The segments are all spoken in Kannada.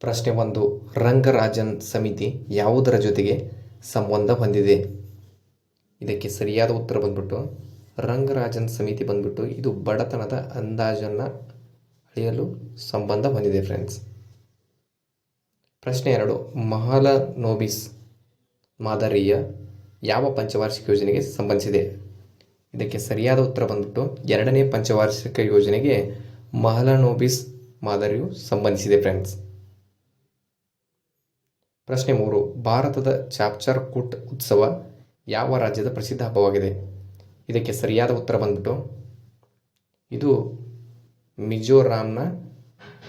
ಪ್ರಶ್ನೆ ಒಂದು, ರಂಗರಾಜನ್ ಸಮಿತಿ ಯಾವುದರ ಜೊತೆಗೆ ಸಂಬಂಧ ಹೊಂದಿದೆ? ಇದಕ್ಕೆ ಸರಿಯಾದ ಉತ್ತರ ಬಂದ್ಬಿಟ್ಟು, ರಂಗರಾಜನ್ ಸಮಿತಿ ಬಂದ್ಬಿಟ್ಟು ಇದು ಬಡತನದ ಅಂದಾಜನ್ನು ಅಳೆಯಲು ಸಂಬಂಧ ಹೊಂದಿದೆ ಫ್ರೆಂಡ್ಸ್ ಪ್ರಶ್ನೆ ಎರಡು ಮಹಲನೋಬಿಸ್ ಮಾದರಿಯ ಯಾವ ಪಂಚವಾರ್ಷಿಕ ಯೋಜನೆಗೆ ಸಂಬಂಧಿಸಿದೆ? ಇದಕ್ಕೆ ಸರಿಯಾದ ಉತ್ತರ ಬಂದ್ಬಿಟ್ಟು, ಎರಡನೇ ಪಂಚವಾರ್ಷಿಕ ಯೋಜನೆಗೆ ಮಹಲನೋಬಿಸ್ ಮಾದರಿಯು ಸಂಬಂಧಿಸಿದೆ ಫ್ರೆಂಡ್ಸ್ ಪ್ರಶ್ನೆ ಮೂರು, ಭಾರತದ ಚಾಪ್ಚರ್ ಕುಟ್ ಉತ್ಸವ ಯಾವ ರಾಜ್ಯದ ಪ್ರಸಿದ್ಧ ಹಬ್ಬವಾಗಿದೆ? ಇದಕ್ಕೆ ಸರಿಯಾದ ಉತ್ತರ ಬಂದ್ಬಿಟ್ಟು ಇದು ಮಿಜೋರಾಂನ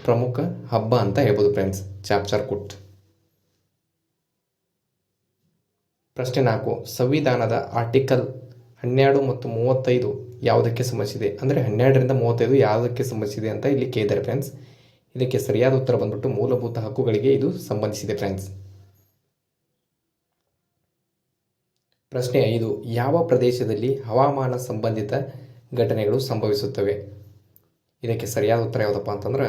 ಪ್ರಮುಖ ಹಬ್ಬ ಅಂತ ಹೇಳ್ಬೋದು ಫ್ರೆಂಡ್ಸ್, ಚಾಪ್ಚರ್ ಕುಟ್. ಪ್ರಶ್ನೆ ನಾಲ್ಕು, ಸಂವಿಧಾನದ ಆರ್ಟಿಕಲ್ ಹನ್ನೆರಡು ಮತ್ತು ಮೂವತ್ತೈದು ಯಾವುದಕ್ಕೆ ಸಂಬಂಧಿಸಿದೆ? ಅಂದರೆ ಹನ್ನೆರಡರಿಂದ ಮೂವತ್ತೈದು ಯಾವುದಕ್ಕೆ ಸಂಬಂಧಿಸಿದೆ ಅಂತ ಇಲ್ಲಿ ಕೇಳಿದ್ದಾರೆ ಫ್ರೆಂಡ್ಸ್. ಇದಕ್ಕೆ ಸರಿಯಾದ ಉತ್ತರ ಬಂದ್ಬಿಟ್ಟು ಮೂಲಭೂತ ಹಕ್ಕುಗಳಿಗೆ ಇದು ಸಂಬಂಧಿಸಿದೆ ಫ್ರೆಂಡ್ಸ್. ಪ್ರಶ್ನೆ ಐದು, ಯಾವ ಪ್ರದೇಶದಲ್ಲಿ ಹವಾಮಾನ ಸಂಬಂಧಿತ ಘಟನೆಗಳು ಸಂಭವಿಸುತ್ತವೆ? ಇದಕ್ಕೆ ಸರಿಯಾದ ಉತ್ತರ ಯಾವುದಪ್ಪ ಅಂತಂದ್ರೆ,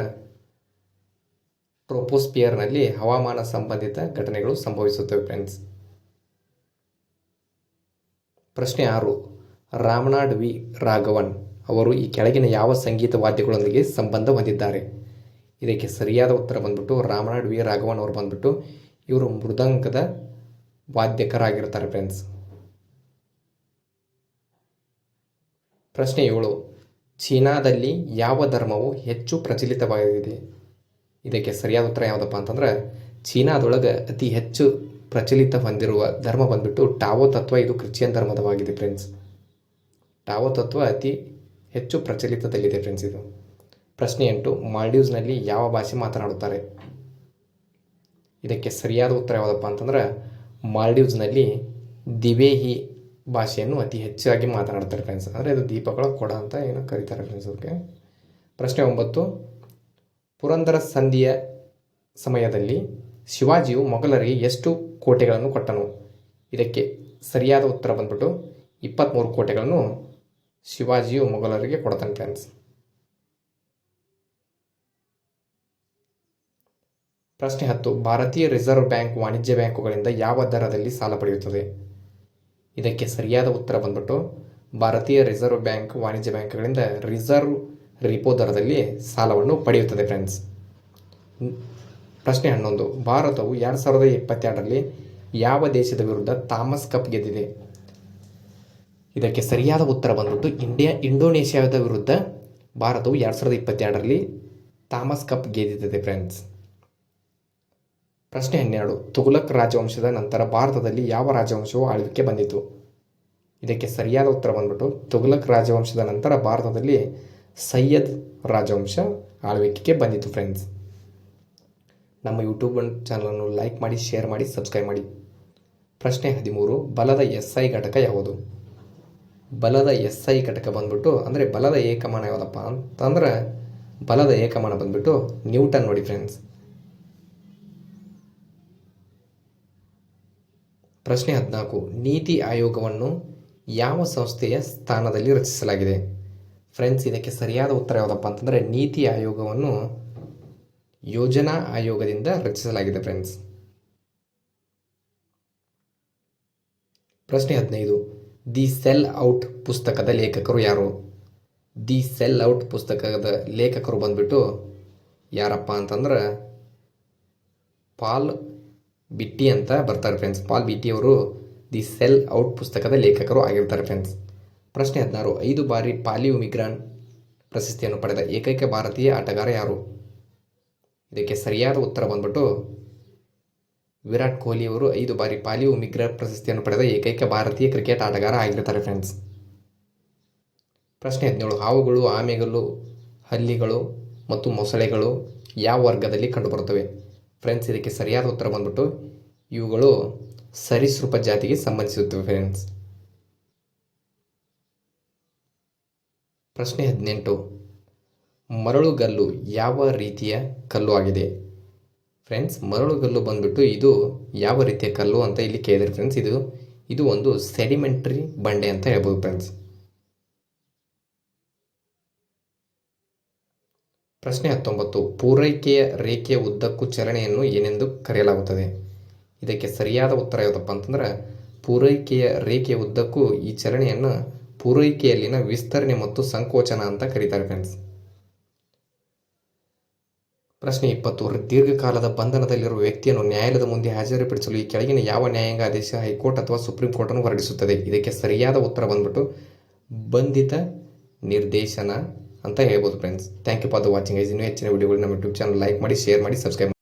ಟ್ರೋಪೋಸ್ಪಿಯರ್ನಲ್ಲಿ ಹವಾಮಾನ ಸಂಬಂಧಿತ ಘಟನೆಗಳು ಸಂಭವಿಸುತ್ತವೆ ಫ್ರೆಂಡ್ಸ್ ಪ್ರಶ್ನೆ ಆರು, ರಾಮನಾಡ್ ವಿ. ರಾಘವನ್ ಅವರು ಈ ಕೆಳಗಿನ ಯಾವ ಸಂಗೀತ ವಾದ್ಯಗಳೊಂದಿಗೆ ಸಂಬಂಧ ಹೊಂದಿದ್ದಾರೆ? ಇದಕ್ಕೆ ಸರಿಯಾದ ಉತ್ತರ ಬಂದ್ಬಿಟ್ಟು ರಾಮನಾಡ್ ವಿ. ರಾಘವನ್ ಅವರು ಬಂದ್ಬಿಟ್ಟು ಇವರು ಮೃದಂಗದ ವಾದ್ಯಕರಾಗಿರ್ತಾರೆ ಫ್ರೆಂಡ್ಸ್ ಪ್ರಶ್ನೆ ಏಳು. ಚೀನಾದಲ್ಲಿ ಯಾವ ಧರ್ಮವು ಹೆಚ್ಚು ಪ್ರಚಲಿತವಾಗಿದೆ? ಇದಕ್ಕೆ ಸರಿಯಾದ ಉತ್ತರ ಯಾವುದಪ್ಪ ಅಂತಂದ್ರೆ, ಚೀನಾದೊಳಗೆ ಅತಿ ಹೆಚ್ಚು ಪ್ರಚಲಿತ ಹೊಂದಿರುವ ಧರ್ಮ ಬಂದ್ಬಿಟ್ಟು ಟಾವೋ ತತ್ವ, ಇದು ಕ್ರಿಶ್ಚಿಯನ್ ಧರ್ಮದವಾಗಿದೆ ಫ್ರೆಂಡ್ಸ್ ಟಾವೋ ತತ್ವ ಅತಿ ಹೆಚ್ಚು ಪ್ರಚಲಿತದಲ್ಲಿದೆ ಫ್ರೆಂಡ್ಸ್ ಇದು. ಪ್ರಶ್ನೆ ಎಂಟು, ಮಾಲ್ಡೀವ್ಸ್ನಲ್ಲಿ ಯಾವ ಭಾಷೆ ಮಾತನಾಡುತ್ತಾರೆ? ಇದಕ್ಕೆ ಸರಿಯಾದ ಉತ್ತರ ಯಾವುದಪ್ಪ ಅಂತಂದ್ರೆ, ಮಾಲ್ಡೀವ್ಸ್ನಲ್ಲಿ ದಿವೇಹಿ ಭಾಷೆಯನ್ನು ಅತಿ ಹೆಚ್ಚಾಗಿ ಮಾತನಾಡ್ತಾರೆ ಫ್ರೆಂಡ್ಸ್ ಅಂದರೆ ಇದು ದೀಪಗಳ ಕೊಡ ಅಂತ ಏನೋ ಕರೀತಾರೆ ಫ್ರೆಂಡ್ಸ್ ಅದಕ್ಕೆ ಪ್ರಶ್ನೆ ಒಂಬತ್ತು. ಪುರಂದರ ಸಂಧಿಯ ಸಮಯದಲ್ಲಿ ಶಿವಾಜಿಯು ಮೊಘಲರಿಗೆ ಎಷ್ಟು ಕೋಟೆಗಳನ್ನು ಕೊಟ್ಟನು? ಇದಕ್ಕೆ ಸರಿಯಾದ ಉತ್ತರ ಬಂದ್ಬಿಟ್ಟು ಇಪ್ಪತ್ತ್ಮೂರು ಕೋಟೆಗಳನ್ನು ಶಿವಾಜಿಯು ಮೊಘಲರಿಗೆ ಕೊಡ್ತಾನೆ ಫ್ರೆಂಡ್ಸ್ ಪ್ರಶ್ನೆ ಹತ್ತು. ಭಾರತೀಯ ರಿಸರ್ವ್ ಬ್ಯಾಂಕ್ ವಾಣಿಜ್ಯ ಬ್ಯಾಂಕುಗಳಿಂದ ಯಾವ ದರದಲ್ಲಿ ಸಾಲ ಪಡೆಯುತ್ತದೆ? ಇದಕ್ಕೆ ಸರಿಯಾದ ಉತ್ತರ ಬಂದ್ಬಿಟ್ಟು ಭಾರತೀಯ ರಿಸರ್ವ್ ಬ್ಯಾಂಕ್ ವಾಣಿಜ್ಯ ಬ್ಯಾಂಕ್ಗಳಿಂದ ರಿಸರ್ವ್ ರಿಪೋ ದರದಲ್ಲಿ ಸಾಲವನ್ನು ಪಡೆಯುತ್ತದೆ ಫ್ರೆಂಡ್ಸ್. ಪ್ರಶ್ನೆ ಹನ್ನೊಂದು, ಭಾರತವು ಎರಡು ಸಾವಿರದ ಇಪ್ಪತ್ತೆರಡರಲ್ಲಿ ಯಾವ ದೇಶದ ವಿರುದ್ಧ ಥಾಮಸ್ ಕಪ್ ಗೆದ್ದಿದೆ? ಇದಕ್ಕೆ ಸರಿಯಾದ ಉತ್ತರ ಬಂದ್ಬಿಟ್ಟು ಇಂಡಿಯಾ, ಇಂಡೋನೇಷ್ಯಾದ ವಿರುದ್ಧ ಭಾರತವು ಎರಡು ಸಾವಿರದ ಇಪ್ಪತ್ತೆರಡರಲ್ಲಿ ಥಾಮಸ್ ಕಪ್ ಗೆದ್ದಿದೆ ಫ್ರೆಂಡ್ಸ್. ಪ್ರಶ್ನೆ ಹನ್ನೆರಡು. ತುಘಲಕ್ ರಾಜವಂಶದ ನಂತರ ಭಾರತದಲ್ಲಿ ಯಾವ ರಾಜವಂಶವು ಆಳ್ವಿಕೆ ಬಂದಿತು? ಇದಕ್ಕೆ ಸರಿಯಾದ ಉತ್ತರ ಬಂದ್ಬಿಟ್ಟು, ತುಘಲಕ್ ರಾಜವಂಶದ ನಂತರ ಭಾರತದಲ್ಲಿ ಸೈಯದ್ ರಾಜವಂಶ ಆಳ್ವಿಕೆಗೆ ಬಂದಿತು ಫ್ರೆಂಡ್ಸ್ ನಮ್ಮ ಯೂಟ್ಯೂಬ್ ಚಾನಲನ್ನು ಲೈಕ್ ಮಾಡಿ ಶೇರ್ ಮಾಡಿ ಸಬ್ಸ್ಕ್ರೈಬ್ ಮಾಡಿ. ಪ್ರಶ್ನೆ ಹದಿಮೂರು, ಬಲದ ಎಸ್ ಐ ಘಟಕ ಯಾವುದು? ಬಲದ ಎಸ್ ಐ ಘಟಕ ಬಂದ್ಬಿಟ್ಟು, ಅಂದರೆ ಬಲದ ಏಕಮಾನ ಯಾವುದಪ್ಪ ಅಂತಂದ್ರೆ ಬಲದ ಏಕಮಾನ ಬಂದ್ಬಿಟ್ಟು ನ್ಯೂಟನ್ ನೋಡಿ ಫ್ರೆಂಡ್ಸ್ ಪ್ರಶ್ನೆ ಹದಿನಾಲ್ಕು. ನೀತಿ ಆಯೋಗವನ್ನು ಯಾವ ಸಂಸ್ಥೆಯ ಸ್ಥಾನದಲ್ಲಿ ರಚಿಸಲಾಗಿದೆ? ಫ್ರೆಂಡ್ಸ್ ಇದಕ್ಕೆ ಸರಿಯಾದ ಉತ್ತರ ಯಾವುದಪ್ಪ ಅಂತಂದರೆ ನೀತಿ ಆಯೋಗವನ್ನು ಯೋಜನಾ ಆಯೋಗದಿಂದ ರಚಿಸಲಾಗಿದೆ ಫ್ರೆಂಡ್ಸ್ ಪ್ರಶ್ನೆ ಹದಿನೈದು. ದಿ ಸೆಲ್ ಔಟ್ ಪುಸ್ತಕದ ಲೇಖಕರು ಯಾರು? ದಿ ಸೆಲ್ ಔಟ್ ಪುಸ್ತಕದ ಲೇಖಕರು ಬಂದ್ಬಿಟ್ಟು ಯಾರಪ್ಪ ಅಂತಂದ್ರೆ ಪಾಲ್ ಬಿಟ್ಟಿ ಅಂತ ಬರ್ತಾರೆ ಫ್ರೆಂಡ್ಸ್ ಪಾಲ್ ಬಿಟ್ಟಿ ಅವರು ದಿ ಸೆಲ್ ಔಟ್ ಪುಸ್ತಕದ ಲೇಖಕರು ಆಗಿರ್ತಾರೆ ಫ್ರೆಂಡ್ಸ್ ಪ್ರಶ್ನೆ ಹದಿನಾರು, ಐದು ಬಾರಿ ಪಾಲಿಯು ಮಿಗ್ರಾನ್ ಪ್ರಶಸ್ತಿಯನ್ನು ಪಡೆದ ಏಕೈಕ ಭಾರತೀಯ ಆಟಗಾರ ಯಾರು? ಇದಕ್ಕೆ ಸರಿಯಾದ ಉತ್ತರ ಬಂದ್ಬಿಟ್ಟು ವಿರಾಟ್ ಕೊಹ್ಲಿ ಅವರು ಐದು ಬಾರಿ ಪಾಲಿಯು ಮಿಗ್ರಾ ಪ್ರಶಸ್ತಿಯನ್ನು ಪಡೆದ ಏಕೈಕ ಭಾರತೀಯ ಕ್ರಿಕೆಟ್ ಆಟಗಾರ ಆಗಿರ್ತಾರೆ ಫ್ರೆಂಡ್ಸ್ ಪ್ರಶ್ನೆ ಹದಿನೇಳು, ಹಾವುಗಳು, ಆಮೆಗಳು, ಹಲ್ಲಿಗಳು ಮತ್ತು ಮೊಸಳೆಗಳು ಯಾವ ವರ್ಗದಲ್ಲಿ ಕಂಡುಬರುತ್ತವೆ? ಫ್ರೆಂಡ್ಸ್ ಇದಕ್ಕೆ ಸರಿಯಾದ ಉತ್ತರ ಬಂದ್ಬಿಟ್ಟು ಇವುಗಳು ಸರಿಸೃಪ ಜಾತಿಗೆ ಸಂಬಂಧಿಸುತ್ತವೆ ಫ್ರೆಂಡ್ಸ್ ಪ್ರಶ್ನೆ ಹದಿನೆಂಟು. ಮರಳುಗಲ್ಲು ಯಾವ ರೀತಿಯ ಕಲ್ಲು ಆಗಿದೆ? ಫ್ರೆಂಡ್ಸ್ ಮರಳುಗಲ್ಲು ಬಂದ್ಬಿಟ್ಟು ಇದು ಯಾವ ರೀತಿಯ ಕಲ್ಲು ಅಂತ ಇಲ್ಲಿ ಕೇಳಿದ್ರೆ ಫ್ರೆಂಡ್ಸ್ ಇದು ಇದು ಒಂದು ಸೆಡಿಮೆಂಟ್ರಿ ಬಂಡೆ ಅಂತ ಹೇಳ್ಬೋದು ಫ್ರೆಂಡ್ಸ್ ಪ್ರಶ್ನೆ ಹತ್ತೊಂಬತ್ತು, ಪೂರೈಕೆಯ ರೇಖೆಯ ಉದ್ದಕ್ಕೂ ಚಲನೆಯನ್ನು ಏನೆಂದು ಕರೆಯಲಾಗುತ್ತದೆ? ಇದಕ್ಕೆ ಸರಿಯಾದ ಉತ್ತರ ಯಾವುದಪ್ಪ ಅಂತಂದ್ರೆ, ಪೂರೈಕೆಯ ರೇಖೆಯ ಉದ್ದಕ್ಕೂ ಈ ಚಲನೆಯನ್ನು ಪೂರೈಕೆಯಲ್ಲಿನ ವಿಸ್ತರಣೆ ಮತ್ತು ಸಂಕೋಚನ ಅಂತ ಕರೀತಾರೆ ಫ್ರೆಂಡ್ಸ್ ಪ್ರಶ್ನೆ ಇಪ್ಪತ್ತು, ದೀರ್ಘಕಾಲದ ಬಂಧನದಲ್ಲಿರುವ ವ್ಯಕ್ತಿಯನ್ನು ನ್ಯಾಯಾಲಯದ ಮುಂದೆ ಹಾಜರುಪಡಿಸಲು ಈ ಕೆಳಗಿನ ಯಾವ ನ್ಯಾಯಾಂಗ ಆದೇಶ ಹೈಕೋರ್ಟ್ ಅಥವಾ ಸುಪ್ರೀಂ ಕೋರ್ಟನ್ನು ಹೊರಡಿಸುತ್ತದೆ? ಇದಕ್ಕೆ ಸರಿಯಾದ ಉತ್ತರ ಬಂದ್ಬಿಟ್ಟು ಬಂಧಿತ ನಿರ್ದೇಶನ ಅಂತ ಹೇಳ್ಬೋದು friends thank you for the watching guys ಇನ್ನೂ ಹೆಚ್ಚಿನ ವೀಡಿಯೋಗಳು ನಮ್ಮ ಯೂಟ್ಯೂಬ್ ಚಾನಲ್ ಲೈಕ್ ಮಾಡಿ ಶೇರ್ ಮಾಡಿ ಸಬ್ಸ್ಕ್ರೈಬ್